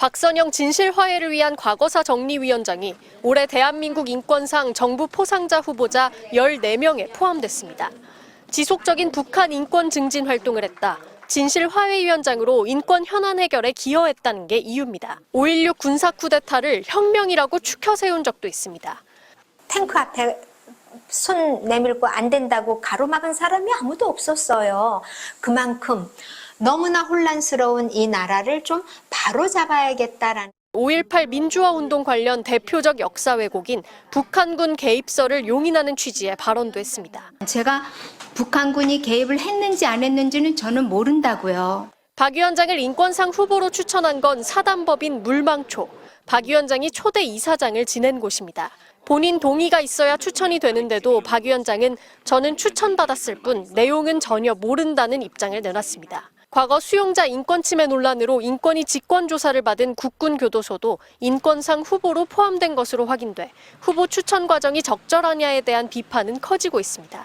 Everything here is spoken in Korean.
박선영 진실화해를 위한 과거사 정리위원장이 올해 대한민국 인권상 정부 포상자 후보자 14명에 포함됐습니다. 지속적인 북한 인권 증진 활동을 했다. 진실화해위원장으로 인권 현안 해결에 기여했다는 게 이유입니다. 5.16 군사 쿠데타를 혁명이라고 추켜 세운 적도 있습니다. 탱크 앞에 손 내밀고 안 된다고 가로막은 사람이 아무도 없었어요. 그만큼 너무나 혼란스러운 이 나라를 좀 바로잡아야겠다라는 5.18 민주화 운동 관련 대표적 역사 왜곡인 북한군 개입설을 용인하는 취지의 발언도 했습니다. 제가 북한군이 개입을 했는지 안 했는지는 저는 모른다고요. 박 위원장을 인권상 후보로 추천한 건 사단법인 물망초. 박 위원장이 초대 이사장을 지낸 곳입니다. 본인 동의가 있어야 추천이 되는데도 박 위원장은 저는 추천받았을 뿐 내용은 전혀 모른다는 입장을 내놨습니다. 과거 수용자 인권 침해 논란으로 인권위 직권 조사를 받은 국군 교도소도 인권상 후보로 포함된 것으로 확인돼 후보 추천 과정이 적절하냐에 대한 비판은 커지고 있습니다.